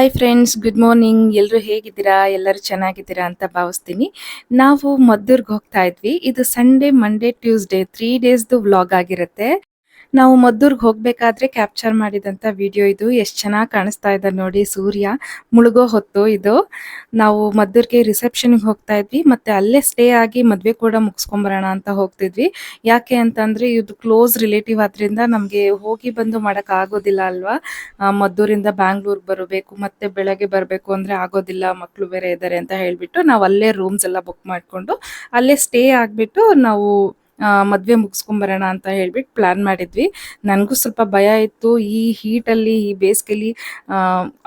Hi friends good morning ಎಲ್ಲರೂ ಹೇಗಿದ್ದೀರಾ? ಎಲ್ಲರೂ ಚೆನ್ನಾಗಿದ್ದೀರಾ ಅಂತ ಭಾವಿಸ್ತೀನಿ. ನಾವು ಮದ್ದೂರ್ಗೆ ಹೋಗ್ತಾ ಇದ್ವಿ. ಇದು ಸಂಡೇ ಮಂಡೇ ಟ್ಯೂಸ್ಡೇ ತ್ರೀ ಡೇಸ್ದು ವ್ಲಾಗ್ ಆಗಿರುತ್ತೆ. ನಾವು ಮದ್ದೂರ್ಗೆ ಹೋಗ್ಬೇಕಾದ್ರೆ ಕ್ಯಾಪ್ಚರ್ ಮಾಡಿದಂತ ವಿಡಿಯೋ ಇದು. ಎಷ್ಟು ಚೆನ್ನಾಗಿ ಕಾಣಿಸ್ತಾ ಇದೆ ನೋಡಿ ಸೂರ್ಯ. ಮುಳುಗೋ ಹೊತ್ತು ಇದು. ನಾವು ಮದ್ದೂರ್ಗೆ ರಿಸೆಪ್ಷನ್ಗೆ ಹೋಗ್ತಾ ಇದ್ವಿ. ಮತ್ತೆ ಅಲ್ಲೇ ಸ್ಟೇ ಆಗಿ ಮದ್ವೆ ಕೂಡ ಮುಗಿಸ್ಕೊಂಬರೋಣ ಅಂತ ಹೋಗ್ತಿದ್ವಿ. ಯಾಕೆ ಅಂತಂದ್ರೆ ಇದು ಕ್ಲೋಸ್ ರಿಲೇಟಿವ್ ಆದ್ರಿಂದ ನಮ್ಗೆ ಹೋಗಿ ಬಂದು ಮಾಡಕ್ ಆಗೋದಿಲ್ಲ ಅಲ್ವಾ? ಮದ್ದೂರಿಂದ ಬ್ಯಾಂಗ್ಳೂರ್ಗೆ ಬರಬೇಕು, ಮತ್ತೆ ಬೆಳಗ್ಗೆ ಬರಬೇಕು ಅಂದ್ರೆ ಆಗೋದಿಲ್ಲ ಮಕ್ಕಳು ಬೇರೆ ಇದ್ದಾರೆ ಅಂತ ಹೇಳ್ಬಿಟ್ಟು ನಾವು ಅಲ್ಲೇ ರೂಮ್ಸ್ ಎಲ್ಲ ಬುಕ್ ಮಾಡ್ಕೊಂಡು ಅಲ್ಲೇ ಸ್ಟೇ ಆಗ್ಬಿಟ್ಟು ನಾವು ಮದ್ವೆ ಮುಗಿಸ್ಕೊಂಬರೋಣ ಅಂತ ಹೇಳ್ಬಿಟ್ಟು ಪ್ಲಾನ್ ಮಾಡಿದ್ವಿ. ನನಗೂ ಸ್ವಲ್ಪ ಭಯ ಇತ್ತು. ಈ ಹೀಟಲ್ಲಿ ಈ ಬೇಸಿಗೆಲಿ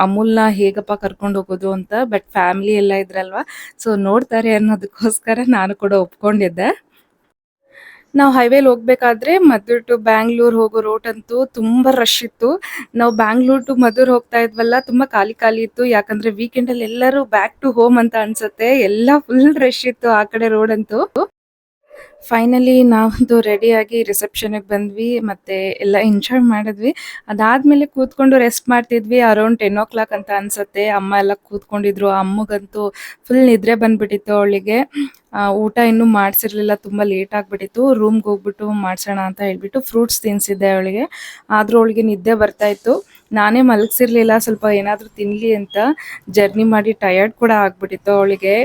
ಅಮೂಲ್ನ ಹೇಗಪ್ಪ ಕರ್ಕೊಂಡು ಹೋಗೋದು ಅಂತ ಬಟ್ ಫ್ಯಾಮಿಲಿ ಎಲ್ಲ ಇದ್ರಲ್ವಾ? ಸೊ ನೋಡ್ತಾರೆ ಅನ್ನೋದಕ್ಕೋಸ್ಕರ ನಾನು ಕೂಡ ಒಪ್ಕೊಂಡಿದ್ದೆ. ನಾವು ಹೈವೇಲಿ ಹೋಗ್ಬೇಕಾದ್ರೆ ಮದುವೆ ಟು ಬ್ಯಾಂಗ್ಳೂರ್ ಹೋಗೋ ರೋಡ್ ಅಂತೂ ತುಂಬಾ ರಶ್ ಇತ್ತು. ನಾವು ಬ್ಯಾಂಗ್ಳೂರ್ ಟು ಮದ್ದೂರ್ ಹೋಗ್ತಾ ಇದ್ವಲ್ಲ, ತುಂಬಾ ಖಾಲಿ ಖಾಲಿ ಇತ್ತು. ಯಾಕಂದ್ರೆ ವೀಕೆಂಡ್ ಅಲ್ಲಿ ಎಲ್ಲರೂ ಬ್ಯಾಕ್ ಟು ಹೋಮ್ ಅಂತ ಅನ್ಸುತ್ತೆ. ಎಲ್ಲ ಫುಲ್ ರಶ್ ಇತ್ತು ಆ ಕಡೆ ರೋಡ್ ಅಂತೂ. ಫೈನಲಿ ನಾವಂತೂ ರೆಡಿಯಾಗಿ ರಿಸೆಪ್ಷನಿಗೆ ಬಂದ್ವಿ, ಮತ್ತು ಎಲ್ಲ ಎಂಜಾಯ್ ಮಾಡಿದ್ವಿ. ಅದಾದಮೇಲೆ ಕೂತ್ಕೊಂಡು ರೆಸ್ಟ್ ಮಾಡ್ತಿದ್ವಿ ಅರೌಂಡ್ ಟೆನ್ ಓ ಕ್ಲಾಕ್ ಅಂತ ಅನಿಸುತ್ತೆ. ಅಮ್ಮ ಎಲ್ಲ ಕೂತ್ಕೊಂಡಿದ್ರು. ಅಮ್ಮಗಂತೂ ಫುಲ್ ನಿದ್ರೆ ಬಂದ್ಬಿಟ್ಟಿತ್ತು ಅವಳಿಗೆ. ಊಟ ಇನ್ನೂ ಮಾಡಿಸಿರ್ಲಿಲ್ಲ, ತುಂಬ ಲೇಟ್ ಆಗಿಬಿಟ್ಟಿತ್ತು. ರೂಮ್ಗೆ ಹೋಗ್ಬಿಟ್ಟು ಮಾಡಿಸೋಣ ಅಂತ ಹೇಳ್ಬಿಟ್ಟು ಫ್ರೂಟ್ಸ್ ತಿನ್ಸಿದ್ದೆ ಅವಳಿಗೆ. ಆದರೂ ಅವಳಿಗೆ ನಿದ್ದೆ ಬರ್ತಾಯಿತ್ತು ನಾನೇ ಮಲಗಿಸಿರ್ಲಿಲ್ಲ, ಸ್ವಲ್ಪ ಏನಾದರೂ ತಿನ್ನಲಿ ಅಂತ. ಜರ್ನಿ ಮಾಡಿ ಟಯರ್ಡ್ ಕೂಡ ಆಗ್ಬಿಟ್ಟಿತ್ತು ಅವಳಿಗೆ.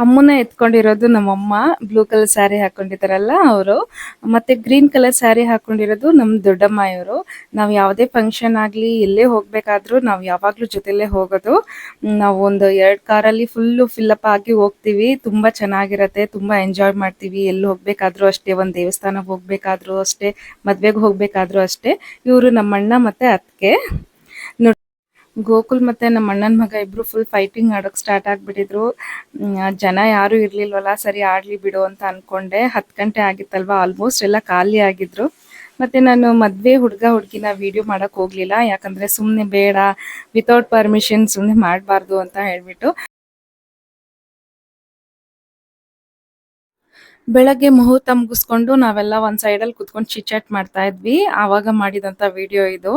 ಅಮ್ಮನ ಎತ್ಕೊಂಡಿರೋದು ನಮ್ಮಮ್ಮ. ಬ್ಲೂ ಕಲರ್ ಸ್ಯಾರಿ ಹಾಕೊಂಡಿದಾರಲ್ಲ ಅವರು. ಮತ್ತೆ ಗ್ರೀನ್ ಕಲರ್ ಸ್ಯಾರಿ ಹಾಕೊಂಡಿರೋದು ನಮ್ ದೊಡ್ಡಮ್ಮ ಇವರು ನಾವು ಯಾವುದೇ ಫಂಕ್ಷನ್ ಆಗ್ಲಿ ಎಲ್ಲೇ ಹೋಗ್ಬೇಕಾದ್ರು ನಾವು ಯಾವಾಗಲೂ ಜೊತೆಲೇ ಹೋಗೋದು. ನಾವು ಒಂದು ಎರಡ್ ಕಾರಲ್ಲಿ ಫುಲ್ಲು ಫಿಲ್ಲಪ್ ಆಗಿ ಹೋಗ್ತೀವಿ. ತುಂಬಾ ಚೆನ್ನಾಗಿರತ್ತೆ, ತುಂಬಾ ಎಂಜಾಯ್ ಮಾಡ್ತೀವಿ. ಎಲ್ಲಿ ಹೋಗ್ಬೇಕಾದ್ರು ಅಷ್ಟೇ, ಒಂದು ದೇವಸ್ಥಾನಕ್ಕೆ ಹೋಗ್ಬೇಕಾದ್ರು ಅಷ್ಟೇ, ಮದುವೆಗೆ ಹೋಗ್ಬೇಕಾದ್ರು ಅಷ್ಟೇ. ಇವರು ನಮ್ಮಣ್ಣ ಮತ್ತೆ ಅತ್ತಿಗೆ. ಗೋಕುಲ್ ಮತ್ತೆ ನಮ್ಮ ಅಣ್ಣನ ಮಗ ಇಬ್ರು ಫುಲ್ ಫೈಟಿಂಗ್ ಆಡೋಕ್ ಸ್ಟಾರ್ಟ್ ಆಗ್ಬಿಟ್ಟಿದ್ರು. ಜನ ಯಾರು ಇರ್ಲಿಲ್ವಲ್ಲ, ಸರಿ ಆಡ್ಲಿ ಬಿಡು ಅಂತ ಅನ್ಕೊಂಡೆ. ಹತ್ತು ಗಂಟೆ ಆಗಿತ್ತಲ್ವಾ ಆಲ್ಮೋಸ್ಟ್ ಎಲ್ಲ ಖಾಲಿ ಆಗಿದ್ರು. ಮತ್ತೆ ನಾನು ಮದ್ವೆ ಹುಡುಗ ಹುಡುಗಿನ ವಿಡಿಯೋ ಮಾಡಕ್ ಹೋಗ್ಲಿಲ್ಲ, ಯಾಕಂದ್ರೆ ಸುಮ್ನೆ ಬೇಡ ವಿತೌಟ್ ಪರ್ಮಿಷನ್ ಸುಮ್ನೆ ಮಾಡಬಾರ್ದು ಅಂತ ಹೇಳ್ಬಿಟ್ಟು. ಬೆಳಗ್ಗೆ ಮುಹೂರ್ತ ಮುಗಿಸ್ಕೊಂಡು ನಾವೆಲ್ಲ ಒಂದ್ ಸೈಡ್ ಅಲ್ಲಿ ಕುತ್ಕೊಂಡು ಚಿಚಾಟ್ ಮಾಡ್ತಾ ಇದ್ವಿ. ಆವಾಗ ಮಾಡಿದಂತ ವಿಡಿಯೋ ಇದು.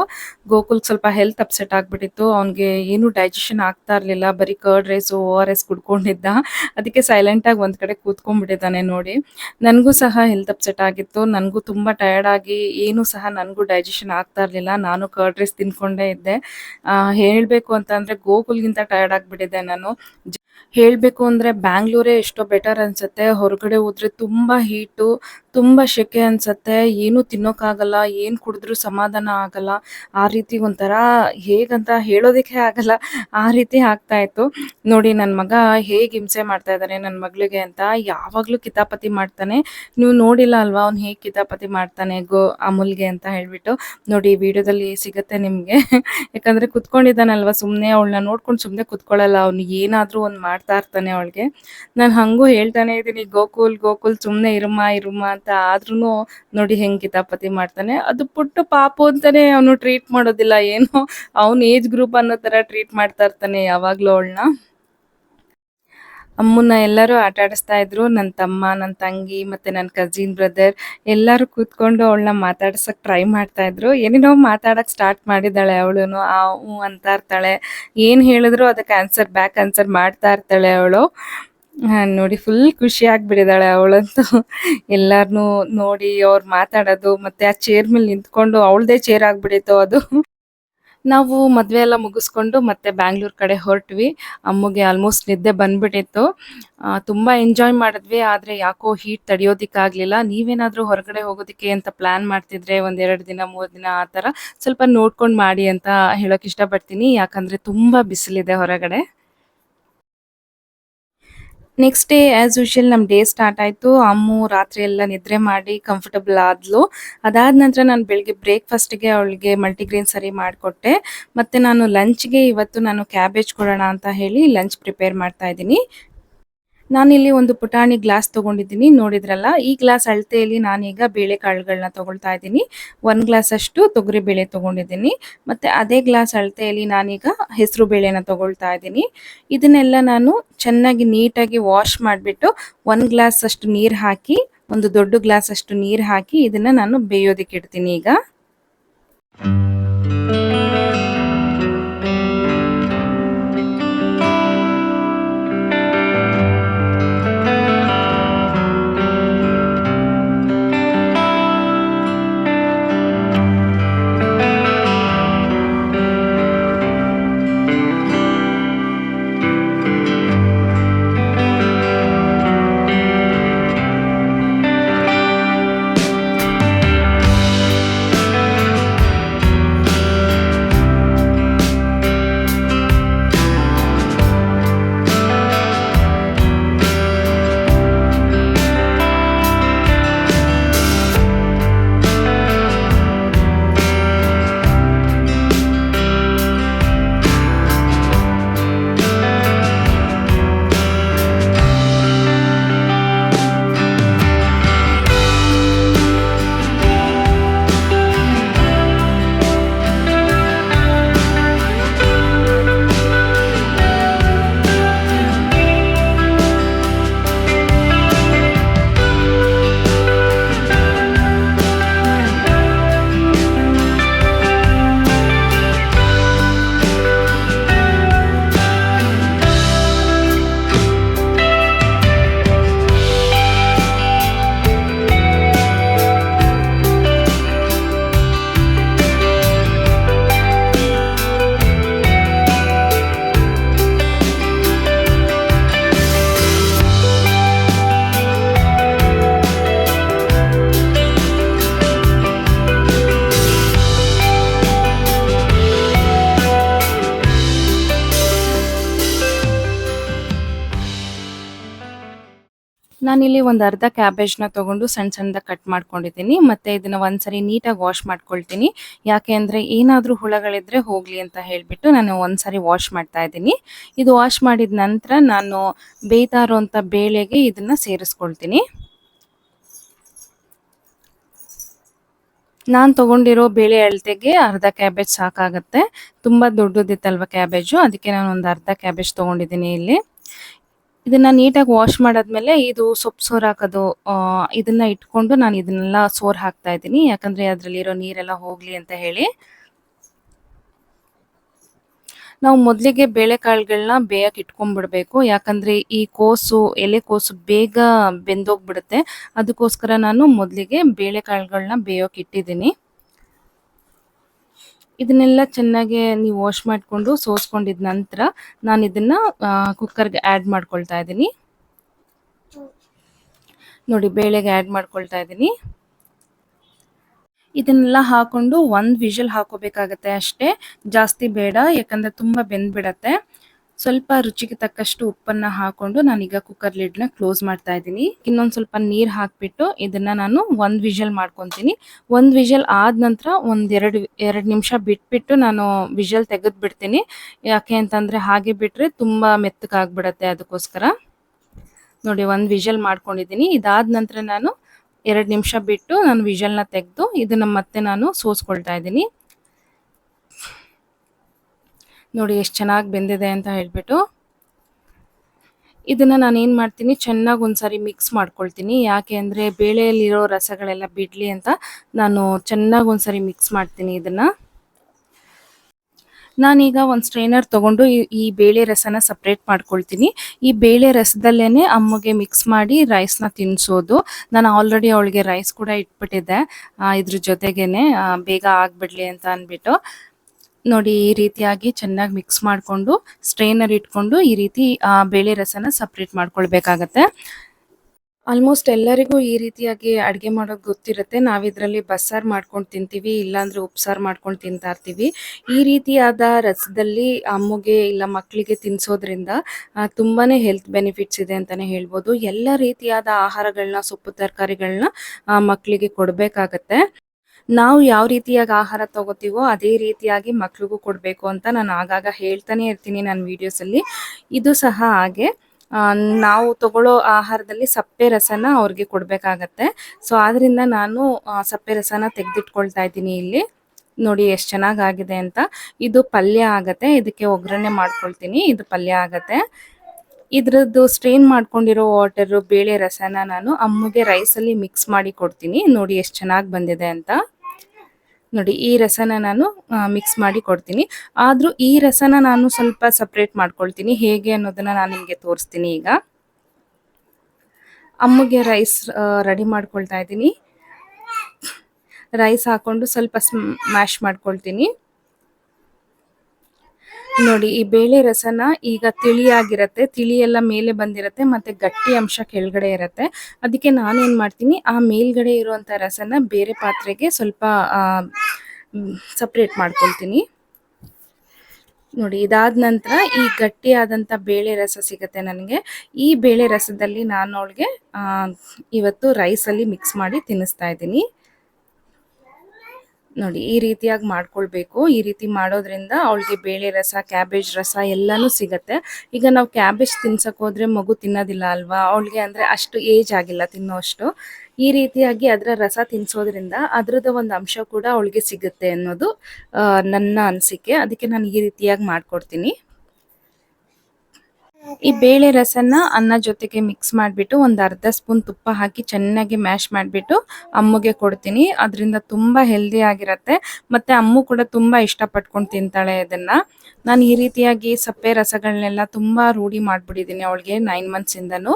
ಗೋಕುಲ್ ಸ್ವಲ್ಪ ಹೆಲ್ತ್ ಅಪ್ಸೆಟ್ ಆಗ್ಬಿಟ್ಟಿತ್ತು. ಅವ್ನಿಗೆ ಏನು ಡೈಜೆಷನ್ ಆಗ್ತಾ ಇರ್ಲಿಲ್ಲ. ಬರೀ curd rice O R S ಕುಡ್ಕೊಂಡಿದ್ದ. ಅದಕ್ಕೆ ಸೈಲೆಂಟ್ ಆಗಿ ಒಂದ್ ಕಡೆ ಕೂತ್ಕೊಂಡ್ಬಿಟ್ಟಿದ್ದಾನೆ ನೋಡಿ. ನನಗೂ ಸಹ ಹೆಲ್ತ್ ಅಪ್ಸೆಟ್ ಆಗಿತ್ತು. ನನಗೂ ತುಂಬಾ ಟಯರ್ಡ್ ಆಗಿ ಏನು ಸಹ ನನಗೂ ಡೈಜೆಷನ್ ಆಗ್ತಾ ಇರ್ಲಿಲ್ಲ. ನಾನು ಕರ್ಡ್ ರೈಸ್ ತಿನ್ಕೊಂಡೇ ಇದ್ದೆ. ಹೇಳ್ಬೇಕು ಅಂತಂದ್ರೆ ಗೋಕುಲ್ಗಿಂತ ಟಯರ್ಡ್ ಆಗ್ಬಿಟ್ಟಿದ್ದೆ ನಾನು. ಹೇಳ್ಬೇಕು ಅಂದ್ರೆ ಬ್ಯಾಂಗ್ಳೂರೇ ಎಷ್ಟೋ ಬೆಟರ್ ಅನ್ಸುತ್ತೆ. ಹೊರಗಡೆ ಹೋದ್ರೆ ತುಂಬಾ ಹೀಟು ತುಂಬಾ ಸೆಕೆ ಅನ್ಸತ್ತೆ. ಏನು ತಿನ್ನೋಕ್ಕಾಗಲ್ಲ ಏನ್ ಕುಡಿದ್ರು ಸಮಾಧಾನ ಆಗಲ್ಲ. ಆ ರೀತಿ ಒಂಥರ ಹೇಗಂತ ಹೇಳೋದಕ್ಕೆ ಆಗಲ್ಲ. ಆ ರೀತಿ ಆಗ್ತಾ ಇತ್ತು. ನೋಡಿ ನನ್ನ ಮಗ ಹೇಗ್ ಹಿಂಸೆ ಮಾಡ್ತಾ ಇದ್ದಾನೆ ನನ್ನ ಮಗಳಿಗೆ ಅಂತ. ಯಾವಾಗ್ಲೂ ಕಿತಾಪತಿ ಮಾಡ್ತಾನೆ. ನೀವು ನೋಡಿಲ್ಲ ಅಲ್ವಾ ಅವ್ನು ಹೇಗ್ ಕಿತಾಪತಿ ಮಾಡ್ತಾನೆ ಗೋ ಅಮೂಲ್ಗೆ ಅಂತ ಹೇಳ್ಬಿಟ್ಟು. ನೋಡಿ ವಿಡಿಯೋದಲ್ಲಿ ಸಿಗುತ್ತೆ ನಿಮ್ಗೆ. ಯಾಕಂದ್ರೆ ಕುತ್ಕೊಂಡಿದ್ದಾನಲ್ವಾ ಸುಮ್ನೆ, ಅವಳನ್ನ ನೋಡ್ಕೊಂಡು ಸುಮ್ನೆ ಕುತ್ಕೊಳ್ಳಲ್ಲ ಅವ್ನು ಏನಾದರೂ ಒಂದ್ ಮಾಡ್ತಾ ಇರ್ತಾನೆ ಅವಳಿಗೆ. ನಾನು ಹಂಗೂ ಹೇಳ್ತಾನೆ ಇದ್ದೀನಿ ಗೋಕುಲ್ ಗೋಕುಲ್ ಸುಮ್ನೆ ಇರುಮ ಇರುಮ್ಮ ಅಂತ ಆದ್ರೂ ನೋಡಿ ಹೆಂಗ್ ಕಿತಾಪತಿ ಮಾಡ್ತಾನೆ. ಅದು ಪುಟ್ಟ ಪಾಪು ಅಂತಾನೆ ಅವನು ಟ್ರೀಟ್ ಮಾಡೋದಿಲ್ಲ, ಏನೋ ಅವ್ನ್ ಏಜ್ ಗ್ರೂಪ್ ಅನ್ನೋ ತರ ಟ್ರೀಟ್ ಮಾಡ್ತಾ ಇರ್ತಾನೆ ಯಾವಾಗ್ಲೂ ಅವಳನ್ನ ಅಮ್ಮನ್ನ ಎಲ್ಲರೂ ಆಟ ಆಡಿಸ್ತಾ ಇದ್ರು. ನನ್ನ ತಮ್ಮ ನನ್ನ ತಂಗಿ ಮತ್ತೆ ನನ್ನ ಕಸಿನ್ ಬ್ರದರ್ ಎಲ್ಲರೂ ಕೂತ್ಕೊಂಡು ಅವಳನ್ನ ಮಾತಾಡ್ಸಕ್ ಟ್ರೈ ಮಾಡ್ತಾ ಇದ್ರು. ಏನೇನೋ ಮಾತಾಡಕ್ ಸ್ಟಾರ್ಟ್ ಮಾಡಿದಾಳೆ ಅವಳು ಆ, ಹ್ಞೂ ಅಂತ ಇರ್ತಾಳೆ. ಏನ್ ಹೇಳಿದ್ರು ಅದಕ್ಕೆ ಆನ್ಸರ್ ಬ್ಯಾಕ್ ಆನ್ಸರ್ ಮಾಡ್ತಾ ಇರ್ತಾಳೆ ಅವಳು. ನೋಡಿ ಫುಲ್ ಖುಷಿ ಆಗ್ಬಿಡಿದಾಳೆ ಅವಳಂತೂ. ಎಲ್ಲಾರ್ನು ನೋಡಿ ಅವ್ರು ಮಾತಾಡೋದು ಮತ್ತೆ ಆ ಚೇರ್ ಮೇಲೆ ನಿಂತ್ಕೊಂಡು ಅವಳದೇ ಚೇರ್ ಆಗ್ಬಿಟ್ಟಿತ್ತು ಅದು. ನಾವು ಮದುವೆ ಎಲ್ಲ ಮುಗಿಸ್ಕೊಂಡು ಮತ್ತೆ ಬ್ಯಾಂಗ್ಳೂರ್ ಕಡೆ ಹೊರಟ್ವಿ. ಅಮ್ಮಗೆ ಆಲ್ಮೋಸ್ಟ್ ನಿದ್ದೆ ಬಂದ್ಬಿಟ್ಟಿತ್ತು. ತುಂಬಾ ಎಂಜಾಯ್ ಮಾಡಿದ್ವಿ, ಆದ್ರೆ ಯಾಕೋ ಹೀಟ್ ತಡಿಯೋದಿಕ್ಕಾಗ್ಲಿಲ್ಲ ನೀವೇನಾದ್ರೂ ಹೊರಗಡೆ ಹೋಗೋದಕ್ಕೆ ಅಂತ ಪ್ಲಾನ್ ಮಾಡ್ತಿದ್ರೆ ಒಂದೆರಡು ದಿನ, ಮೂರ್ ದಿನ ಆ ತರ ಸ್ವಲ್ಪ ನೋಡ್ಕೊಂಡು ಮಾಡಿ ಅಂತ ಹೇಳಕ್ ಇಷ್ಟಪಡ್ತೀನಿ. ಯಾಕಂದ್ರೆ ತುಂಬಾ ಬಿಸಿಲಿದೆ ಹೊರಗಡೆ. ನೆಕ್ಸ್ಟ್ ಡೇ ಆಸ್ ಯೂಶಲ್ ನಮ್ ಡೇ ಸ್ಟಾರ್ಟ್ ಆಯ್ತು. ಅಮ್ಮು ರಾತ್ರಿ ಎಲ್ಲ ನಿದ್ರೆ ಮಾಡಿ ಕಂಫರ್ಟಬಲ್ ಆದ್ಲು. ಅದಾದ ನಂತರ ನಾನು ಬೆಳಿಗ್ಗೆ ಬ್ರೇಕ್ಫಾಸ್ಟ್ಗೆ ಅವಳಿಗೆ ಮಲ್ಟಿಗ್ರೇನ್ ಸರಿ ಮಾಡಿಕೊಟ್ಟೆ. ಮತ್ತೆ ನಾನು ಲಂಚ್ಗೆ ಇವತ್ತು ನಾನು ಕ್ಯಾಬೇಜ್ ಕೊಡೋಣ ಅಂತ ಹೇಳಿ ಲಂಚ್ ಪ್ರಿಪೇರ್ ಮಾಡ್ತಾ ಇದ್ದೀನಿ. ನಾನಿಲ್ಲಿ ಒಂದು ಪುಟಾಣಿ ಗ್ಲಾಸ್ ತಗೊಂಡಿದ್ದೀನಿ. ನೋಡಿದ್ರಲ್ಲ, ಈ ಗ್ಲಾಸ್ ಅಳತೆಯಲ್ಲಿ ನಾನೀಗ ಬೇಳೆಕಾಳುಗಳನ್ನ ತಗೊಳ್ತಾ ಇದ್ದೀನಿ. ಒಂದ್ ಗ್ಲಾಸ್ ಅಷ್ಟು ತೊಗರಿ ಬೇಳೆ ತೊಗೊಂಡಿದ್ದೀನಿ. ಮತ್ತೆ ಅದೇ ಗ್ಲಾಸ್ ಅಳತೆಯಲ್ಲಿ ನಾನೀಗ ಹೆಸರು ಬೇಳೆನ ತೊಗೊಳ್ತಾ ಇದ್ದೀನಿ. ಇದನ್ನೆಲ್ಲ ನಾನು ಚೆನ್ನಾಗಿ ನೀಟಾಗಿ ವಾಶ್ ಮಾಡಿಬಿಟ್ಟು ಒಂದ್ ಗ್ಲಾಸ್ ಅಷ್ಟು ನೀರು ಹಾಕಿ, ಒಂದು ದೊಡ್ಡ ಗ್ಲಾಸ್ ಅಷ್ಟು ನೀರು ಹಾಕಿ ಇದನ್ನ ನಾನು ಬೇಯೋದಕ್ಕೆ ಇಡ್ತೀನಿ ಈಗ. ನಾನಿಲ್ಲಿ ಒಂದು ಅರ್ಧ ಕ್ಯಾಬೇಜ್ನ ತಗೊಂಡು ಸಣ್ಣ ಸಣ್ಣದ ಕಟ್ ಮಾಡ್ಕೊಂಡಿದ್ದೀನಿ. ಮತ್ತೆ ಇದನ್ನ ಒಂದ್ಸರಿ ನೀಟಾಗಿ ವಾಶ್ ಮಾಡ್ಕೊಳ್ತೀನಿ. ಯಾಕೆ ಅಂದರೆ ಏನಾದರೂ ಹುಳಗಳಿದ್ರೆ ಹೋಗಲಿ ಅಂತ ಹೇಳಿಬಿಟ್ಟು ನಾನು ಒಂದ್ಸರಿ ವಾಶ್ ಮಾಡ್ತಾ ಇದ್ದೀನಿ. ಇದು ವಾಶ್ ಮಾಡಿದ ನಂತರ ನಾನು ಬೇಯ್ತಾ ಇರೋಂಥ ಬೇಳೆಗೆ ಇದನ್ನ ಸೇರಿಸ್ಕೊಳ್ತೀನಿ. ನಾನು ತಗೊಂಡಿರೋ ಬೇಳೆ ಅಳತೆಗೆ ಅರ್ಧ ಕ್ಯಾಬೇಜ್ ಸಾಕಾಗತ್ತೆ. ತುಂಬ ದೊಡ್ಡದಿತ್ತಲ್ವ ಕ್ಯಾಬೇಜು ಅದಕ್ಕೆ ನಾನು ಒಂದು ಅರ್ಧ ಕ್ಯಾಬೇಜ್ ತಗೊಂಡಿದ್ದೀನಿ ಇಲ್ಲಿ. ಇದನ್ನ ನೀಟಾಗಿ ವಾಶ್ ಮಾಡಾದ್ಮೇಲೆ ಇದು ಸೊಪ್ಪು ಸೋರ್ ಹಾಕೋದು ಇದನ್ನ ಇಟ್ಕೊಂಡು ನಾನು ಇದನ್ನೆಲ್ಲ ಸೋರ್ ಹಾಕ್ತಾ ಇದ್ದೀನಿ. ಯಾಕಂದ್ರೆ ಅದರಲ್ಲಿರೋ ನೀರೆಲ್ಲ ಹೋಗ್ಲಿ ಅಂತ ಹೇಳಿ. ನಾವು ಮೊದಲಿಗೆ ಬೇಳೆಕಾಳುಗಳನ್ನ ಬೇಯಕ್ಕೆ ಇಟ್ಕೊಂಡ್ಬಿಡ್ಬೇಕು. ಯಾಕಂದ್ರೆ ಈ ಕೋಸು, ಎಲೆ ಕೋಸು ಬೇಗ ಬೆಂದೋಗ್ಬಿಡುತ್ತೆ. ಅದಕ್ಕೋಸ್ಕರ ನಾನು ಮೊದಲಿಗೆ ಬೇಳೆಕಾಳುಗಳನ್ನ ಬೇಯೋಕೆ ಇಟ್ಟಿದ್ದೀನಿ. ಇದನ್ನೆಲ್ಲ ಚೆನ್ನಾಗಿ ನೀವು ವಾಶ್ ಮಾಡಿಕೊಂಡು ಸೋಸ್ಕೊಂಡಿದ ನಂತರ ನಾನು ಇದನ್ನ ಕುಕ್ಕರ್ಗೆ ಆ್ಯಡ್ ಮಾಡ್ಕೊಳ್ತಾ ಇದ್ದೀನಿ. ನೋಡಿ, ಬೇಳೆಗೆ ಆ್ಯಡ್ ಮಾಡ್ಕೊಳ್ತಾ ಇದ್ದೀನಿ. ಇದನ್ನೆಲ್ಲ ಹಾಕೊಂಡು ಒಂದು ವಿಷಲ್ ಹಾಕೋಬೇಕಾಗತ್ತೆ ಅಷ್ಟೇ. ಜಾಸ್ತಿ ಬೇಡ, ಯಾಕಂದ್ರೆ ತುಂಬ ಬೆಂದ್ಬಿಡತ್ತೆ. ಸ್ವಲ್ಪ ರುಚಿಗೆ ತಕ್ಕಷ್ಟು ಉಪ್ಪನ್ನ ಹಾಕೊಂಡು ನಾನೀಗ ಕುಕ್ಕರ್ ಲಿಡ್ನ ಕ್ಲೋಸ್ ಮಾಡ್ತಾ ಇದ್ದೀನಿ. ಇನ್ನೊಂದು ಸ್ವಲ್ಪ ನೀರು ಹಾಕ್ಬಿಟ್ಟು ಇದನ್ನ ನಾನು ಒಂದು ವಿಷಲ್ ಮಾಡ್ಕೊಂತೀನಿ. ಒಂದು ವಿಷಲ್ ಆದ ನಂತರ ಒಂದೆರಡು ಎರಡು ಎರಡು ನಿಮಿಷ ಬಿಟ್ಬಿಟ್ಟು ನಾನು ವಿಷಲ್ ತೆಗೆದು ಬಿಡ್ತೀನಿ ಯಾಕೆ ಅಂತಂದ್ರೆ ಹಾಗೆ ಬಿಟ್ರೆ ತುಂಬಾ ಮೆತ್ತಗಾಗ್ಬಿಡತ್ತೆ ಅದಕ್ಕೋಸ್ಕರ. ನೋಡಿ, ಒಂದು ವಿಷಲ್ ಮಾಡ್ಕೊಂಡಿದ್ದೀನಿ. ಇದಾದ ನಂತರ ನಾನು ಎರಡು ನಿಮಿಷ ಬಿಟ್ಟು ನಾನು ವಿಷಲ್ನ ತೆಗೆದು ಇದನ್ನ ಮತ್ತೆ ನಾನು ಸೋಸ್ಕೊಳ್ತಾ ಇದ್ದೀನಿ. ನೋಡಿ ಎಷ್ಟು ಚೆನ್ನಾಗಿ ಬೆಂದಿದೆ ಅಂತ ಹೇಳ್ಬಿಟ್ಟು. ಇದನ್ನ ನಾನು ಏನು ಮಾಡ್ತೀನಿ ಚೆನ್ನಾಗಿ ಒಂದ್ಸರಿ ಮಿಕ್ಸ್ ಮಾಡ್ಕೊಳ್ತೀನಿ. ಯಾಕೆ ಅಂದರೆ ಬೇಳೆಯಲ್ಲಿರೋ ರಸಗಳೆಲ್ಲ ಬಿಡಲಿ ಅಂತ ನಾನು ಚೆನ್ನಾಗಿ ಒಂದ್ಸರಿ ಮಿಕ್ಸ್ ಮಾಡ್ತೀನಿ ಇದನ್ನ. ನಾನೀಗ ಒಂದು ಸ್ಟ್ರೈನರ್ ತಗೊಂಡು ಈ- ಬೇಳೆ ರಸನ ಸಪ್ರೇಟ್ ಮಾಡ್ಕೊಳ್ತೀನಿ. ಈ ಬೇಳೆ ರಸದಲ್ಲೇ ಅಮ್ಮಗೆ ಮಿಕ್ಸ್ ಮಾಡಿ ರೈಸ್ನ ತಿನ್ನಿಸೋದು ನಾನು ಆಲ್ರೆಡಿ ಅವಳಿಗೆ ರೈಸ್ ಕೂಡ ಇಟ್ಬಿಟ್ಟಿದ್ದೆ. ಇದ್ರ ಜೊತೆಗೇನೆ ಆ, ಬೇಗ ಆಗ್ಬಿಡ್ಲಿ ಅಂತ ಅಂದ್ಬಿಟ್ಟು ನೋಡಿ ಈ ರೀತಿಯಾಗಿ ಚೆನ್ನಾಗಿ ಮಿಕ್ಸ್ ಮಾಡಿಕೊಂಡು ಸ್ಟ್ರೈನರ್ ಇಟ್ಕೊಂಡು ಈ ರೀತಿ ಬೇಳೆ ರಸನ ಸಪ್ರೇಟ್ ಮಾಡ್ಕೊಳ್ಬೇಕಾಗತ್ತೆ. ಆಲ್ಮೋಸ್ಟ್ ಎಲ್ಲರಿಗೂ ಈ ರೀತಿಯಾಗಿ ಅಡುಗೆ ಮಾಡೋದು ಗೊತ್ತಿರುತ್ತೆ. ನಾವಿದ್ರಲ್ಲಿ ಬಸ್ಸಾರು ಮಾಡ್ಕೊಂಡು ತಿಂತೀವಿ, ಇಲ್ಲಾಂದ್ರೆ ಉಪ್ಸಾರು ಮಾಡ್ಕೊಂಡು ತಿಂತಾ ಇರ್ತೀವಿ. ಈ ರೀತಿಯಾದ ರಸದಲ್ಲಿ ಅಮ್ಮಗೆ ಇಲ್ಲ ಮಕ್ಕಳಿಗೆ ತಿನ್ನಿಸೋದ್ರಿಂದ ತುಂಬಾ ಹೆಲ್ತ್ ಬೆನಿಫಿಟ್ಸ್ ಇದೆ ಅಂತಾನೆ ಹೇಳ್ಬೋದು. ಎಲ್ಲ ರೀತಿಯಾದ ಆಹಾರಗಳನ್ನ ಸೊಪ್ಪು ತರಕಾರಿಗಳನ್ನ ಮಕ್ಕಳಿಗೆ ಕೊಡಬೇಕಾಗತ್ತೆ. ನಾವು ಯಾವ ರೀತಿಯಾಗಿ ಆಹಾರ ತಗೋತೀವೋ ಅದೇ ರೀತಿಯಾಗಿ ಮಕ್ಳಿಗೂ ಕೊಡಬೇಕು ಅಂತ ನಾನು ಆಗಾಗ ಹೇಳ್ತಾನೆ ಇರ್ತೀನಿ ನನ್ನ ವೀಡಿಯೋಸಲ್ಲಿ ಇದು ಸಹ ಹಾಗೆ. ನಾವು ತಗೊಳ್ಳೋ ಆಹಾರದಲ್ಲಿ ಸಪ್ಪೆ ರಸನ ಅವ್ರಿಗೆ ಕೊಡಬೇಕಾಗತ್ತೆ. ಸೊ ಆದ್ರಿಂದ ನಾನು ಸಪ್ಪೆ ರಸನ ತೆಗೆದಿಟ್ಕೊಳ್ತಾ ಇದ್ದೀನಿ ಇಲ್ಲಿ. ನೋಡಿ ಎಷ್ಟು ಚೆನ್ನಾಗಾಗಿದೆ ಅಂತ. ಇದು ಪಲ್ಯ ಆಗತ್ತೆ. ಇದಕ್ಕೆ ಒಗ್ಗರಣೆ ಮಾಡ್ಕೊಳ್ತೀನಿ. ಇದು ಪಲ್ಯ ಆಗತ್ತೆ. ಇದ್ರದ್ದು ಸ್ಟ್ರೈನ್ ಮಾಡ್ಕೊಂಡಿರೋ ವಾಟರು ಬೇಳೆ ರಸನ ನಾನು ಅಮ್ಮಗೆ ರೈಸಲ್ಲಿ ಮಿಕ್ಸ್ ಮಾಡಿ ಕೊಡ್ತೀನಿ. ನೋಡಿ ಎಷ್ಟು ಚೆನ್ನಾಗಿ ಬಂದಿದೆ ಅಂತ. ನೋಡಿ, ಈ ರಸನ ನಾನು ಮಿಕ್ಸ್ ಮಾಡಿ ಕೊಡ್ತೀನಿ. ಆದರೂ ಈ ರಸನ ನಾನು ಸ್ವಲ್ಪ ಸಪ್ರೇಟ್ ಮಾಡ್ಕೊಳ್ತೀನಿ. ಹೇಗೆ ಅನ್ನೋದನ್ನ ನಾನು ನಿಮಗೆ ತೋರಿಸ್ತೀನಿ ಈಗ. ಅಮ್ಮಗೆ ರೈಸ್ ರೆಡಿ ಮಾಡ್ಕೊಳ್ತಾ ಇದ್ದೀನಿ. ರೈಸ್ ಹಾಕೊಂಡು ಸ್ವಲ್ಪ ಸ್ಮ್ಯಾಶ್ ಮಾಡ್ಕೊಳ್ತೀನಿ. ನೋಡಿ, ಈ ಬೇಳೆ ರಸನ ಈಗ ತಿಳಿಯಾಗಿರತ್ತೆ ತಿಳಿ ಎಲ್ಲ ಮೇಲೆ ಬಂದಿರತ್ತೆ, ಮತ್ತೆ ಗಟ್ಟಿ ಅಂಶ ಕೆಳಗಡೆ ಇರತ್ತೆ. ಅದಕ್ಕೆ ನಾನೇನ್ ಮಾಡ್ತೀನಿ, ಆ ಮೇಲ್ಗಡೆ ಇರುವಂತ ರಸನ ಬೇರೆ ಪಾತ್ರೆಗೆ ಸ್ವಲ್ಪ ಸಪ್ರೇಟ್ ಮಾಡ್ಕೊಳ್ತೀನಿ. ನೋಡಿ, ಇದಾದ ನಂತರ ಈ ಗಟ್ಟಿಯಾದಂಥ ಬೇಳೆ ರಸ ಸಿಗುತ್ತೆ ನನಗೆ. ಈ ಬೇಳೆ ರಸದಲ್ಲಿ ನಾನು ಅವಳಿಗೆ ಇವತ್ತು ರೈಸಲ್ಲಿ ಮಿಕ್ಸ್ ಮಾಡಿ ತಿನ್ನಿಸ್ತಾ ಇದ್ದೀನಿ. ನೋಡಿ, ಈ ರೀತಿಯಾಗಿ ಮಾಡ್ಕೊಳ್ಬೇಕು. ಈ ರೀತಿ ಮಾಡೋದ್ರಿಂದ ಅವಳಿಗೆ ಬೇಳೆ ರಸ, ಕ್ಯಾಬೇಜ್ ರಸ ಎಲ್ಲನೂ ಸಿಗತ್ತೆ. ಈಗ ನಾವು ಕ್ಯಾಬೇಜ್ ತಿನ್ಸಕ್ ಹೋದ್ರೆ ಮಗು ತಿನ್ನೋದಿಲ್ಲ ಅಲ್ವಾ? ಅವಳಿಗೆ ಅಂದ್ರೆ ಅಷ್ಟು ಏಜ್ ಆಗಿಲ್ಲ ತಿನ್ನೋಷ್ಟು ಈ ರೀತಿಯಾಗಿ ಅದರ ರಸ ತಿನ್ಸೋದ್ರಿಂದ ಅದ್ರದ ಒಂದು ಅಂಶ ಕೂಡ ಅವಳಿಗೆ ಸಿಗುತ್ತೆ ಅನ್ನೋದು ನನ್ನ ಅನಿಸಿಕೆ. ಅದಕ್ಕೆ ನಾನು ಈ ರೀತಿಯಾಗಿ ಮಾಡ್ಕೊಡ್ತೀನಿ. ಈ ಬೇಳೆ ರಸನ ಅನ್ನ ಜೊತೆಗೆ ಮಿಕ್ಸ್ ಮಾಡಿಬಿಟ್ಟು ಒಂದು ಅರ್ಧ ಸ್ಪೂನ್ ತುಪ್ಪ ಹಾಕಿ ಚೆನ್ನಾಗಿ ಮ್ಯಾಶ್ ಮಾಡಿಬಿಟ್ಟು ಅಮ್ಮಗೆ ಕೊಡ್ತೀನಿ. ಅದರಿಂದ ತುಂಬ ಹೆಲ್ದಿ ಆಗಿರತ್ತೆ. ಮತ್ತೆ ಅಮ್ಮು ಕೂಡ ತುಂಬ ಇಷ್ಟಪಟ್ಕೊಂಡು ತಿಂತಾಳೆ ಇದನ್ನ. ನಾನು ಈ ರೀತಿಯಾಗಿ ಸಪ್ಪೆ ರಸಗಳನ್ನೆಲ್ಲ ತುಂಬ ರೂಢಿ ಮಾಡಿಬಿಟ್ಟಿದ್ದೀನಿ ಅವಳಿಗೆ ನೈನ್ ಮಂತ್ಸಿಂದನೂ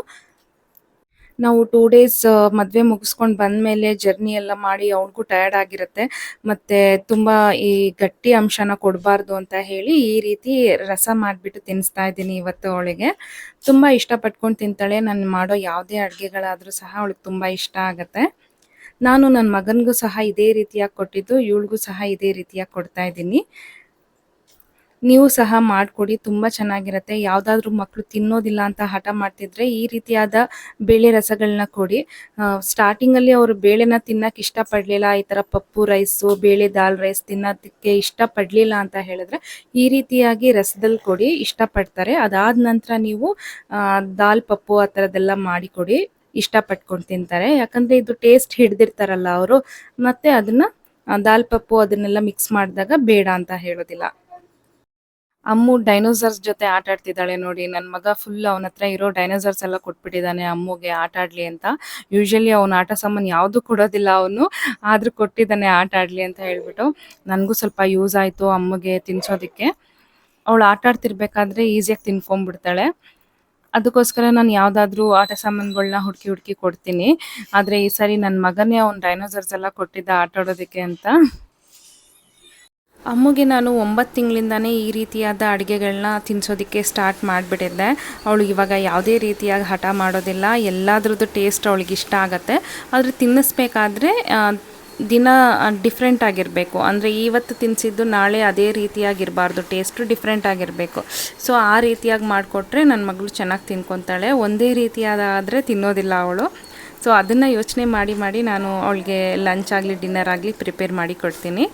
ನಾವು ಟೂ ಡೇಸ್ ಮದುವೆ ಮುಗಿಸ್ಕೊಂಡು ಬಂದಮೇಲೆ ಜರ್ನಿ ಎಲ್ಲ ಮಾಡಿ ಅವ್ಳಿಗೂ ಟಯರ್ಡ್ ಆಗಿರುತ್ತೆ. ಮತ್ತೆ ತುಂಬ ಈ ಗಟ್ಟಿ ಅಂಶನ ಕೊಡಬಾರ್ದು ಅಂತ ಹೇಳಿ ಈ ರೀತಿ ರಸ ಮಾಡಿಬಿಟ್ಟು ತಿನ್ನಿಸ್ತಾ ಇದ್ದೀನಿ ಇವತ್ತು ಅವಳಿಗೆ. ತುಂಬ ಇಷ್ಟಪಟ್ಕೊಂಡು ತಿಂತಾಳೆ. ನಾನು ಮಾಡೋ ಯಾವುದೇ ಅಡುಗೆಗಳಾದರೂ ಸಹ ಅವಳಿಗೆ ತುಂಬ ಇಷ್ಟ ಆಗುತ್ತೆ. ನಾನು ನನ್ನ ಮಗನಿಗೂ ಸಹ ಇದೇ ರೀತಿಯಾಗಿ ಕೊಟ್ಟಿದ್ದು. ಇವಳಿಗೂ ಸಹ ಇದೇ ರೀತಿಯಾಗಿ ಕೊಡ್ತಾ ಇದ್ದೀನಿ. ನೀವು ಸಹ ಮಾಡಿಕೊಡಿ, ತುಂಬ ಚೆನ್ನಾಗಿರುತ್ತೆ. ಯಾವುದಾದ್ರೂ ಮಕ್ಕಳು ತಿನ್ನೋದಿಲ್ಲ ಅಂತ ಹಠ ಮಾಡ್ತಿದ್ರೆ ಈ ರೀತಿಯಾದ ಬೇಳೆ ರಸಗಳನ್ನ ಕೊಡಿ. ಸ್ಟಾರ್ಟಿಂಗಲ್ಲಿ ಅವರು ಬೇಳೆನ ತಿನ್ನಕ್ಕೆ ಇಷ್ಟಪಡಲಿಲ್ಲ. ಈ ಥರ ಪಪ್ಪು ರೈಸು, ಬೇಳೆ ದಾಲ್ ರೈಸ್ ತಿನ್ನೋದಕ್ಕೆ ಇಷ್ಟಪಡಲಿಲ್ಲ ಅಂತ ಹೇಳಿದ್ರೆ ಈ ರೀತಿಯಾಗಿ ರಸದಲ್ಲಿ ಕೊಡಿ, ಇಷ್ಟಪಡ್ತಾರೆ. ಅದಾದ ನಂತರ ನೀವು ದಾಲ್, ಪಪ್ಪು ಆ ಥರದ್ದೆಲ್ಲ ಮಾಡಿಕೊಡಿ. ಇಷ್ಟಪಟ್ಕೊಂಡು ತಿಂತಾರೆ. ಯಾಕಂದರೆ ಇದು ಟೇಸ್ಟ್ ಹಿಡ್ದಿರ್ತಾರಲ್ಲ ಅವರು. ಮತ್ತೆ ಅದನ್ನ ದಾಲ್, ಪಪ್ಪು ಅದನ್ನೆಲ್ಲ ಮಿಕ್ಸ್ ಮಾಡಿದಾಗ ಬೇಡ ಅಂತ ಹೇಳೋದಿಲ್ಲ. ಅಮ್ಮು ಡೈನೋಸರ್ಸ್ ಜೊತೆ ಆಟ ಆಡ್ತಿದ್ದಾಳೆ ನೋಡಿ. ನನ್ನ ಮಗ ಫುಲ್ ಅವನ ಹತ್ರ ಇರೋ ಡೈನೋಸರ್ಸ್ ಎಲ್ಲ ಕೊಟ್ಬಿಟ್ಟಿದ್ದಾನೆ ಅಮ್ಮುಗೆ ಆಟ ಆಡ್ಲಿ ಅಂತ. ಯೂಶಲಿ ಅವನ ಆಟ ಸಾಮಾನು ಯಾವುದು ಕೊಡೋದಿಲ್ಲ ಅವನು. ಆದ್ರೂ ಕೊಟ್ಟಿದ್ದಾನೆ ಆಟ ಆಡ್ಲಿ ಅಂತ ಹೇಳ್ಬಿಟ್ಟು ನನಗೂ ಸ್ವಲ್ಪ ಯೂಸ್ ಆಯಿತು ಅಮ್ಮಗೆ ತಿನ್ಸೋದಕ್ಕೆ. ಅವಳು ಆಟ ಆಡ್ತಿರ್ಬೇಕಾದ್ರೆ ಈಸಿಯಾಗಿ ತಿನ್ಕೊಂಡ್ಬಿಡ್ತಾಳೆ. ಅದಕ್ಕೋಸ್ಕರ ನಾನು ಯಾವುದಾದ್ರೂ ಆಟ ಸಾಮಾನುಗಳನ್ನ ಹುಡುಕಿ ಹುಡುಕಿ ಕೊಡ್ತೀನಿ. ಆದರೆ ಈ ಸಾರಿ ನನ್ನ ಮಗನೇ ಅವ್ನ ಡೈನೋಸರ್ಸ್ ಎಲ್ಲ ಕೊಟ್ಟಿದ್ದ ಆಟ ಆಡೋದಕ್ಕೆ ಅಂತ. ಅಮ್ಮಗೆ ನಾನು ಒಂಬತ್ತು ತಿಂಗಳಿಂದಾನೇ ಈ ರೀತಿಯಾದ ಅಡುಗೆಗಳನ್ನ ತಿನ್ನಿಸೋದಕ್ಕೆ ಸ್ಟಾರ್ಟ್ ಮಾಡಿಬಿಟ್ಟಿದ್ದೆ. ಅವಳು ಇವಾಗ ಯಾವುದೇ ರೀತಿಯಾಗಿ ಹಠ ಮಾಡೋದಿಲ್ಲ. ಎಲ್ಲದ್ರದ್ದು ಟೇಸ್ಟ್ ಅವಳಿಗೆ ಇಷ್ಟ ಆಗುತ್ತೆ. ಆದರೆ ತಿನ್ನಿಸ್ಬೇಕಾದ್ರೆ ದಿನ ಡಿಫ್ರೆಂಟ್ ಆಗಿರಬೇಕು. ಅಂದರೆ ಇವತ್ತು ತಿನ್ನಿಸಿದ್ದು ನಾಳೆ ಅದೇ ರೀತಿಯಾಗಿರಬಾರ್ದು. ಟೇಸ್ಟು ಡಿಫ್ರೆಂಟ್ ಆಗಿರಬೇಕು. ಸೊ ಆ ರೀತಿಯಾಗಿ ಮಾಡಿಕೊಟ್ರೆ ನನ್ನ ಮಗಳು ಚೆನ್ನಾಗಿ ತಿನ್ಕೊತಾಳೆ. ಒಂದೇ ರೀತಿಯಾದ ಆದರೆ ತಿನ್ನೋದಿಲ್ಲ ಅವಳು. ಸೊ ಅದನ್ನು ಯೋಚನೆ ಮಾಡಿ ಮಾಡಿ ನಾನು ಅವಳಿಗೆ ಲಂಚ್ ಆಗಲಿ ಡಿನ್ನರ್ ಆಗಲಿ ಪ್ರಿಪೇರ್ ಮಾಡಿ ಕೊಡ್ತೀನಿ.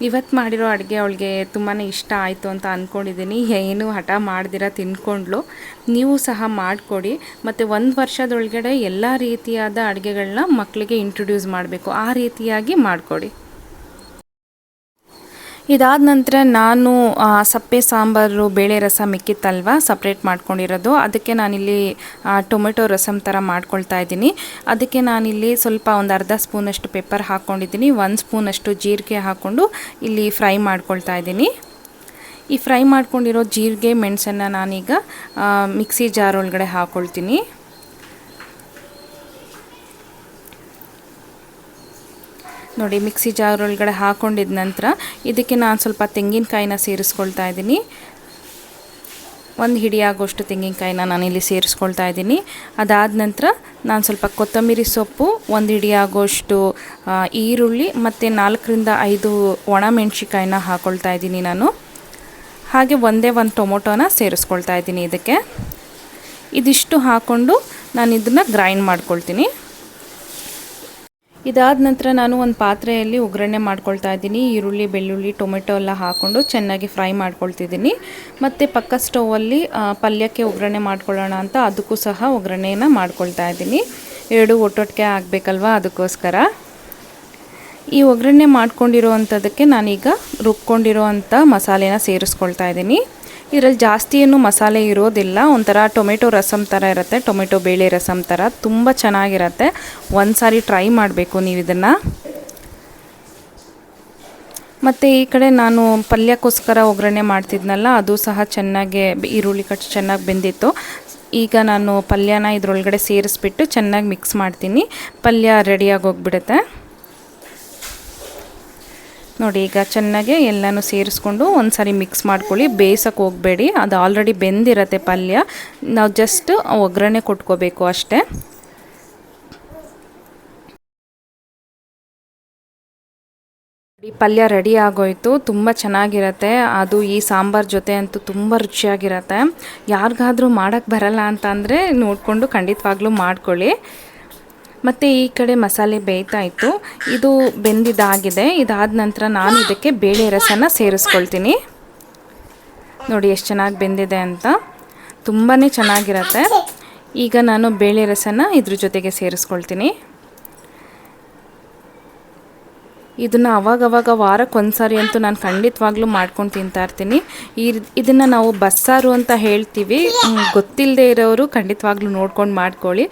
ಇವತ್ತು ಮಾಡಿರೋ ಅಡುಗೆ ಅವಳಿಗೆ ತುಂಬಾ ಇಷ್ಟ ಆಯಿತು ಅಂತ ಅಂದ್ಕೊಂಡಿದ್ದೀನಿ ಏನು ಹಠ ಮಾಡ್ದಿರ ತಿನ್ಕೊಂಡ್ಲು. ನೀವು ಸಹ ಮಾಡಿಕೊಡಿ. ಮತ್ತು ಒಂದು ವರ್ಷದೊಳಗಡೆ ಎಲ್ಲ ರೀತಿಯಾದ ಅಡುಗೆಗಳನ್ನ ಮಕ್ಕಳಿಗೆ ಇಂಟ್ರೊಡ್ಯೂಸ್ ಮಾಡಬೇಕು. ಆ ರೀತಿಯಾಗಿ ಮಾಡಿಕೊಡಿ. ಇದಾದ ನಂತರ ನಾನು ಸಪ್ಪೆ, ಸಾಂಬಾರು, ಬೇಳೆ ರಸ ಮಿಕ್ಕಿತ್ತಲ್ವ? ಸಪ್ರೇಟ್ ಮಾಡ್ಕೊಂಡಿರೋದು. ಅದಕ್ಕೆ ನಾನಿಲ್ಲಿ ಟೊಮೆಟೊ ರಸಮ್ ಥರ ಮಾಡ್ಕೊಳ್ತಾ ಇದ್ದೀನಿ. ಅದಕ್ಕೆ ನಾನಿಲ್ಲಿ ಸ್ವಲ್ಪ ಒಂದು ಅರ್ಧ ಸ್ಪೂನಷ್ಟು ಪೆಪ್ಪರ್ ಹಾಕ್ಕೊಂಡಿದ್ದೀನಿ ಒಂದು ಸ್ಪೂನಷ್ಟು ಜೀರಿಗೆ ಹಾಕ್ಕೊಂಡು ಇಲ್ಲಿ ಫ್ರೈ ಮಾಡ್ಕೊಳ್ತಾ ಇದ್ದೀನಿ. ಈ ಫ್ರೈ ಮಾಡ್ಕೊಂಡಿರೋ ಜೀರಿಗೆ, ಮೆಣಸನ್ನು ನಾನೀಗ ಮಿಕ್ಸಿ ಜಾರ್ ಒಳಗಡೆ ಹಾಕ್ಕೊಳ್ತೀನಿ ನೋಡಿ, ಮಿಕ್ಸಿ ಜಾರ್ ಒಳಗಡೆ ಹಾಕೊಂಡಿದ ನಂತರ ಇದಕ್ಕೆ ನಾನು ಸ್ವಲ್ಪ ತೆಂಗಿನಕಾಯಿನ ಸೇರಿಸ್ಕೊಳ್ತಾ ಇದ್ದೀನಿ. ಒಂದು ಹಿಡಿ ಆಗೋಷ್ಟು ತೆಂಗಿನಕಾಯಿನ ನಾನಿಲ್ಲಿ ಸೇರಿಸ್ಕೊಳ್ತಾ ಇದ್ದೀನಿ. ಅದಾದ ನಂತರ ನಾನು ಸ್ವಲ್ಪ ಕೊತ್ತಂಬರಿ ಸೊಪ್ಪು, ಒಂದು ಹಿಡಿ ಆಗೋಷ್ಟು ಈರುಳ್ಳಿ ಮತ್ತು ನಾಲ್ಕರಿಂದ ಐದು ಒಣಮೆಣ್ಸಿಕಾಯಿನ ಹಾಕ್ಕೊಳ್ತಾ ಇದ್ದೀನಿ ನಾನು. ಹಾಗೆ ಒಂದೇ ಒಂದು ಟೊಮೊಟೊನ ಸೇರಿಸ್ಕೊಳ್ತಾ ಇದ್ದೀನಿ ಇದಕ್ಕೆ. ಇದಿಷ್ಟು ಹಾಕ್ಕೊಂಡು ನಾನು ಇದನ್ನು ಗ್ರೈಂಡ್ ಮಾಡ್ಕೊಳ್ತೀನಿ. ಇದಾದ ನಂತರ ನಾನು ಒಂದು ಪಾತ್ರೆಯಲ್ಲಿ ಒಗ್ಗರಣೆ ಮಾಡ್ಕೊಳ್ತಾ ಇದ್ದೀನಿ. ಈರುಳ್ಳಿ, ಬೆಳ್ಳುಳ್ಳಿ, ಟೊಮೆಟೊ ಎಲ್ಲ ಹಾಕ್ಕೊಂಡು ಚೆನ್ನಾಗಿ ಫ್ರೈ ಮಾಡ್ಕೊಳ್ತಿದ್ದೀನಿ. ಮತ್ತು ಪಕ್ಕ ಸ್ಟೌವಲ್ಲಿ ಪಲ್ಯಕ್ಕೆ ಒಗ್ಗರಣೆ ಮಾಡ್ಕೊಳ್ಳೋಣ ಅಂತ ಅದಕ್ಕೂ ಸಹ ಒಗ್ಗರಣೆನ ಮಾಡ್ಕೊಳ್ತಾ ಇದ್ದೀನಿ. ಎರಡು ಒಟ್ಟೊಟ್ಟಿಗೆ ಆಗಬೇಕಲ್ವಾ ಅದಕ್ಕೋಸ್ಕರ. ಈ ಒಗ್ಗರಣೆ ಮಾಡ್ಕೊಂಡಿರೋ ಅಂಥದ್ದಕ್ಕೆ ನಾನೀಗ ರುಬ್ಕೊಂಡಿರೋ ಅಂಥ ಮಸಾಲೆನ ಸೇರಿಸ್ಕೊಳ್ತಾ ಇದ್ದೀನಿ. ಇದರಲ್ಲಿ ಜಾಸ್ತಿ ಏನು ಮಸಾಲೆ ಇರೋದಿಲ್ಲ. ಒಂಥರ ಟೊಮೆಟೊ ರಸಮ್ ಥರ ಇರುತ್ತೆ. ಟೊಮೆಟೊ ಬೇಳೆ ರಸಮ್ ಥರ. ತುಂಬ ಚೆನ್ನಾಗಿರುತ್ತೆ. ಒಂದು ಸಾರಿ ಟ್ರೈ ಮಾಡಬೇಕು ನೀವು ಇದನ್ನು. ಮತ್ತು ಈ ಕಡೆ ನಾನು ಪಲ್ಯಕ್ಕೋಸ್ಕರ ಒಗ್ಗರಣೆ ಮಾಡ್ತಿದ್ನಲ್ಲ, ಅದು ಸಹ ಚೆನ್ನಾಗಿ ಈರುಳ್ಳಿ ಕಟ್ ಚೆನ್ನಾಗಿ ಬೆಂದಿತ್ತು. ಈಗ ನಾನು ಪಲ್ಯನ ಇದರೊಳಗಡೆ ಸೇರಿಸ್ಬಿಟ್ಟು ಚೆನ್ನಾಗಿ ಮಿಕ್ಸ್ ಮಾಡ್ತೀನಿ. ಪಲ್ಯ ರೆಡಿಯಾಗಿ ಹೋಗ್ಬಿಡುತ್ತೆ. ನೋಡಿ, ಈಗ ಚೆನ್ನಾಗಿ ಎಲ್ಲನೂ ಸೇರಿಸ್ಕೊಂಡು ಒಂದ್ಸರಿ ಸಾರಿ ಮಿಕ್ಸ್ ಮಾಡ್ಕೊಳ್ಳಿ. ಬೇಯಿಸೋಕೆ ಹೋಗಬೇಡಿ. ಅದು ಆಲ್ರೆಡಿ ಬೆಂದಿರತ್ತೆ ಪಲ್ಯ. ನಾವು ಜಸ್ಟ್ ಒಗ್ಗರಣೆ ಕೊಟ್ಕೋಬೇಕು ಅಷ್ಟೇ. ಪಲ್ಯ ರೆಡಿ ಆಗೋಯ್ತು. ತುಂಬ ಚೆನ್ನಾಗಿರತ್ತೆ. ಅದು ಈ ಸಾಂಬಾರ್ ಜೊತೆ ಅಂತೂ ತುಂಬ ರುಚಿಯಾಗಿರತ್ತೆ. ಯಾರಿಗಾದ್ರೂ ಮಾಡೋಕ್ಕೆ ಬರಲ್ಲ ಅಂತ ಅಂದರೆ ನೋಡಿಕೊಂಡು ಖಂಡಿತವಾಗ್ಲೂ ಮಾಡ್ಕೊಳ್ಳಿ. ಮತ್ತು ಈ ಕಡೆ ಮಸಾಲೆ ಬೇಯ್ತಾ ಇತ್ತು. ಇದು ಬೆಂದಿದ್ದಾಗಿದೆ ಇದಾದ ನಂತರ ನಾನು ಇದಕ್ಕೆ ಬೇಳೆ ರಸನ ಸೇರಿಸ್ಕೊಳ್ತೀನಿ. ನೋಡಿ ಎಷ್ಟು ಚೆನ್ನಾಗಿ ಬೆಂದಿದೆ ಅಂತ. ತುಂಬಾ ಚೆನ್ನಾಗಿರತ್ತೆ. ಈಗ ನಾನು ಬೇಳೆ ರಸನ ಇದ್ರ ಜೊತೆಗೆ ಸೇರಿಸ್ಕೊಳ್ತೀನಿ. ಇದನ್ನು ಅವಾಗವಾಗ ವಾರಕ್ಕೆ ಒಂದ್ಸಾರಿ ಅಂತೂ ನಾನು ಖಂಡಿತವಾಗ್ಲೂ ಮಾಡ್ಕೊಂಡು ತಿಂತಾ ಇರ್ತೀನಿ. ಈ ಇದನ್ನು ನಾವು ಬಸ್ಸಾರು ಅಂತ ಹೇಳ್ತೀವಿ. ಗೊತ್ತಿಲ್ಲದೆ ಇರೋರು ಖಂಡಿತವಾಗ್ಲೂ ನೋಡ್ಕೊಂಡು ಮಾಡ್ಕೊಳ್ಳಿ.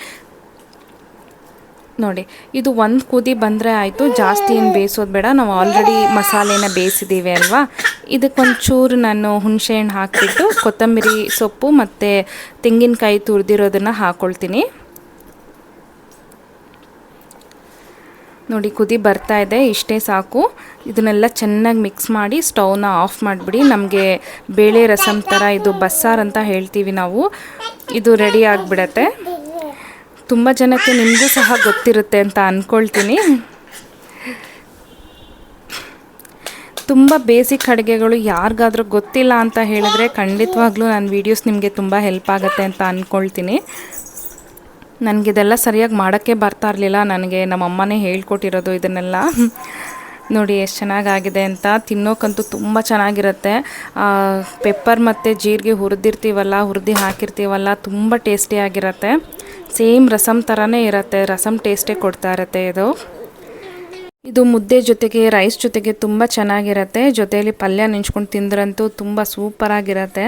ನೋಡಿ, ಇದು ಒಂದು ಕುದಿ ಬಂದರೆ ಆಯಿತು, ಜಾಸ್ತಿ ಏನು ಬೇಯಿಸೋದು ಬೇಡ, ನಾವು ಆಲ್ರೆಡಿ ಮಸಾಲೆನ ಬೇಯಿಸಿದ್ದೀವಿ ಅಲ್ವಾ? ಇದಕ್ಕೊಂಚೂರು ನಾನು ಹುಣಸೆಹಣ್ಣು ಹಾಕಿಬಿಟ್ಟು ಕೊತ್ತಂಬರಿ ಸೊಪ್ಪು ಮತ್ತು ತೆಂಗಿನಕಾಯಿ ತುರಿದಿರೋದನ್ನು ಹಾಕ್ಕೊಳ್ತೀನಿ ನೋಡಿ, ಕುದಿ ಬರ್ತಾ ಇದೆ, ಇಷ್ಟೇ ಸಾಕು. ಇದನ್ನೆಲ್ಲ ಚೆನ್ನಾಗಿ ಮಿಕ್ಸ್ ಮಾಡಿ ಸ್ಟೌವ್ನ ಆಫ್ ಮಾಡಿಬಿಡಿ. ನಮಗೆ ಬೇಳೆ ರಸಮ್ ಥರ ಇದು ಬಸ್ಸಾರು ಅಂತ ಹೇಳ್ತೀವಿ ನಾವು. ಇದು ರೆಡಿ ಆಗಿಬಿಡತ್ತೆ. ತುಂಬ ಜನಕ್ಕೆ ನಿಮಗೂ ಸಹ ಗೊತ್ತಿರುತ್ತೆ ಅಂತ ಅಂದ್ಕೊಳ್ತೀನಿ ತುಂಬ ಬೇಸಿಕ್ ಅಡುಗೆಗಳು ಯಾರಿಗಾದ್ರೂ ಗೊತ್ತಿಲ್ಲ ಅಂತ ಹೇಳಿದ್ರೆ ಖಂಡಿತವಾಗ್ಲೂ ನನ್ನ ವೀಡಿಯೋಸ್ ನಿಮಗೆ ತುಂಬ ಹೆಲ್ಪ್ ಆಗುತ್ತೆ ಅಂತ ಅಂದ್ಕೊಳ್ತೀನಿ ನನಗಿದೆಲ್ಲ ಸರಿಯಾಗಿ ಮಾಡೋಕ್ಕೆ ಬರ್ತಾ ಇರಲಿಲ್ಲ. ನನಗೆ ನಮ್ಮ ಅಮ್ಮನೇ ಹೇಳ್ಕೊಟ್ಟಿರೋದು ಇದನ್ನೆಲ್ಲ. ನೋಡಿ ಎಷ್ಟು ಚೆನ್ನಾಗಾಗಿದೆ ಅಂತ. ತಿನ್ನೋಕ್ಕಂತೂ ತುಂಬ ಚೆನ್ನಾಗಿರುತ್ತೆ. ಪೆಪ್ಪರ್ ಮತ್ತು ಜೀರಿಗೆ ಹುರಿದಿರ್ತೀವಲ್ಲ, ಹುರಿದು ಹಾಕಿರ್ತೀವಲ್ಲ, ತುಂಬ ಟೇಸ್ಟಿಯಾಗಿರುತ್ತೆ ಸೇಮ್ ರಸಮ್ ಥರನೇ ಇರುತ್ತೆ ರಸಮ್ ಟೇಸ್ಟೇ ಕೊಡ್ತಾ ಇರುತ್ತೆ ಇದು. ಇದು ಮುದ್ದೆ ಜೊತೆಗೆ ರೈಸ್ ಜೊತೆಗೆ ತುಂಬ ಚೆನ್ನಾಗಿರುತ್ತೆ. ಜೊತೆಯಲ್ಲಿ ಪಲ್ಯ ನೆಂಚ್ಕೊಂಡು ತಿಂದ್ರಂತೂ ತುಂಬ ಸೂಪರಾಗಿರುತ್ತೆ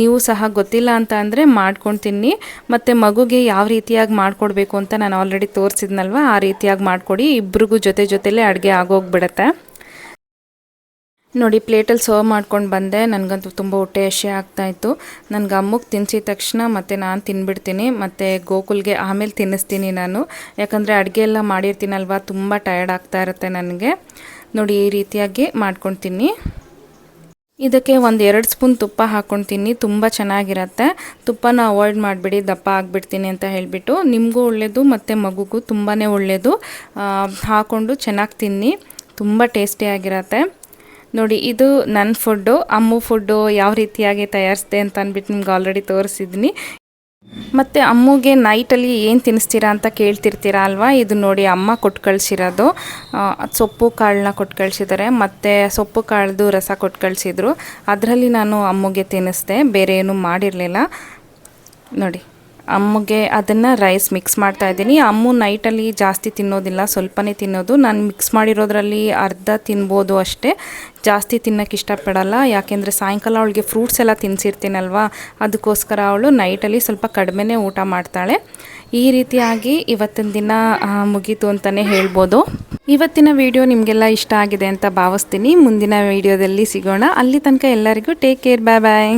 ನೀವು ಸಹ ಗೊತ್ತಿಲ್ಲ ಅಂತ ಅಂದರೆ ಮಾಡ್ಕೊಂಡು ತಿನ್ನಿ. ಮತ್ತು ಮಗುಗೆ ಯಾವ ರೀತಿಯಾಗಿ ಮಾಡಿಕೊಡ್ಬೇಕು ಅಂತ ನಾನು ಆಲ್ರೆಡಿ ತೋರಿಸಿದ್ನಲ್ವ, ಆ ರೀತಿಯಾಗಿ ಮಾಡಿಕೊಡಿ. ಇಬ್ರಿಗೂ ಜೊತೆ ಜೊತೆಲೇ ಅಡುಗೆ ಆಗೋಗ್ಬಿಡುತ್ತೆ. ನೋಡಿ, ಪ್ಲೇಟಲ್ಲಿ ಸರ್ವ್ ಮಾಡ್ಕೊಂಡು ಬಂದೆ. ನನಗಂತೂ ತುಂಬ ಹೊಟ್ಟೆ ಹಸಿ ಆಗ್ತಾಯಿತ್ತು ನನಗೆ ಅಮ್ಮಗೆ ತಿನ್ಸಿದ ತಕ್ಷಣ ಮತ್ತು ನಾನು ತಿನ್ಬಿಡ್ತೀನಿ, ಮತ್ತು ಗೋಕುಲ್ಗೆ ಆಮೇಲೆ ತಿನ್ನಿಸ್ತೀನಿ ನಾನು. ಯಾಕಂದರೆ ಅಡುಗೆ ಎಲ್ಲ ಮಾಡಿರ್ತೀನಲ್ವ, ತುಂಬ ಟಯರ್ಡ್ ಆಗ್ತಾ ಇರುತ್ತೆ ನನಗೆ. ನೋಡಿ, ಈ ರೀತಿಯಾಗಿ ಮಾಡ್ಕೊತೀನಿ. ಇದಕ್ಕೆ ಒಂದು ಎರಡು ಸ್ಪೂನ್ ತುಪ್ಪ ಹಾಕ್ಕೊತೀನಿ ತುಂಬ ಚೆನ್ನಾಗಿರುತ್ತೆ. ತುಪ್ಪನ ಅವಾಯ್ಡ್ ಮಾಡಿಬಿಡಿ, ದಪ್ಪ ಆಗಿಬಿಡ್ತೀನಿ ಅಂತ ಹೇಳಿಬಿಟ್ಟು. ನಿಮಗೂ ಒಳ್ಳೆಯದು ಮತ್ತು ಮಗುಗೂ ತುಂಬಾ ಒಳ್ಳೆಯದು ಹಾಕ್ಕೊಂಡು ಚೆನ್ನಾಗಿ ತಿನ್ನಿ, ತುಂಬ ಟೇಸ್ಟಿಯಾಗಿರತ್ತೆ ನೋಡಿ, ಇದು ನನ್ನ ಫುಡ್ಡು, ಅಮ್ಮು ಫುಡ್ಡು ಯಾವ ರೀತಿಯಾಗಿ ತಯಾರಿಸಿದೆ ಅಂತ ಅಂದ್ಬಿಟ್ಟು ನಿಮ್ಗೆ ಆಲ್ರೆಡಿ ತೋರಿಸಿದ್ದೀನಿ ಮತ್ತು ಅಮ್ಮಗೆ ನೈಟಲ್ಲಿ ಏನು ತಿನ್ನಿಸ್ತೀರಾ ಅಂತ ಕೇಳ್ತಿರ್ತೀರಾ ಅಲ್ವಾ? ಇದು ನೋಡಿ, ಅಮ್ಮ ಕೊಟ್ಟು ಕಳಿಸಿರೋದು ಸೊಪ್ಪು ಕಾಳನ್ನ ಕೊಟ್ಟು ಕಳಿಸಿದ್ದಾರೆ ಮತ್ತು ಸೊಪ್ಪು ಕಾಳ್ದು ರಸ ಕೊಟ್ಟು ಕಳಿಸಿದ್ರು ಅದರಲ್ಲಿ ನಾನು ಅಮ್ಮಗೆ ತಿನ್ನಿಸ್ದೆ, ಬೇರೆ ಏನೂ ಮಾಡಿರಲಿಲ್ಲ. ನೋಡಿ. ಅಮ್ಮಗೆ ಅದನ್ನು ರೈಸ್ ಮಿಕ್ಸ್ ಮಾಡ್ತಾ ಇದ್ದೀನಿ. ಅಮ್ಮು ನೈಟಲ್ಲಿ ಜಾಸ್ತಿ ತಿನ್ನೋದಿಲ್ಲ, ಸ್ವಲ್ಪನೇ ತಿನ್ನೋದು. ನಾನು ಮಿಕ್ಸ್ ಮಾಡಿರೋದ್ರಲ್ಲಿ ಅರ್ಧ ತಿನ್ಬೋದು ಅಷ್ಟೇ. ಜಾಸ್ತಿ ತಿನ್ನೋಕ್ಕೆ ಇಷ್ಟಪಡಲ್ಲ. ಯಾಕೆಂದರೆ ಸಾಯಂಕಾಲ ಅವಳಿಗೆ ಫ್ರೂಟ್ಸ್ ಎಲ್ಲ ತಿನ್ಸಿರ್ತೀನಲ್ವ? ಅದಕ್ಕೋಸ್ಕರ ಅವಳು ನೈಟಲ್ಲಿ ಸ್ವಲ್ಪ ಕಡಿಮೆನೇ ಊಟ ಮಾಡ್ತಾಳೆ. ಈ ರೀತಿಯಾಗಿ ಇವತ್ತಿನ ದಿನ ಮುಗೀತು ಅಂತಲೇ ಹೇಳ್ಬೋದು. ಇವತ್ತಿನ ವಿಡಿಯೋ ನಿಮಗೆಲ್ಲ ಇಷ್ಟ ಆಗಿದೆ ಅಂತ ಭಾವಿಸ್ತೀನಿ. ಮುಂದಿನ ವಿಡಿಯೋದಲ್ಲಿ ಸಿಗೋಣ. ಅಲ್ಲಿ ತನಕ ಎಲ್ಲರಿಗೂ ಟೇಕ್ ಕೇರ್ ಬಾಯ್ ಬಾಯ್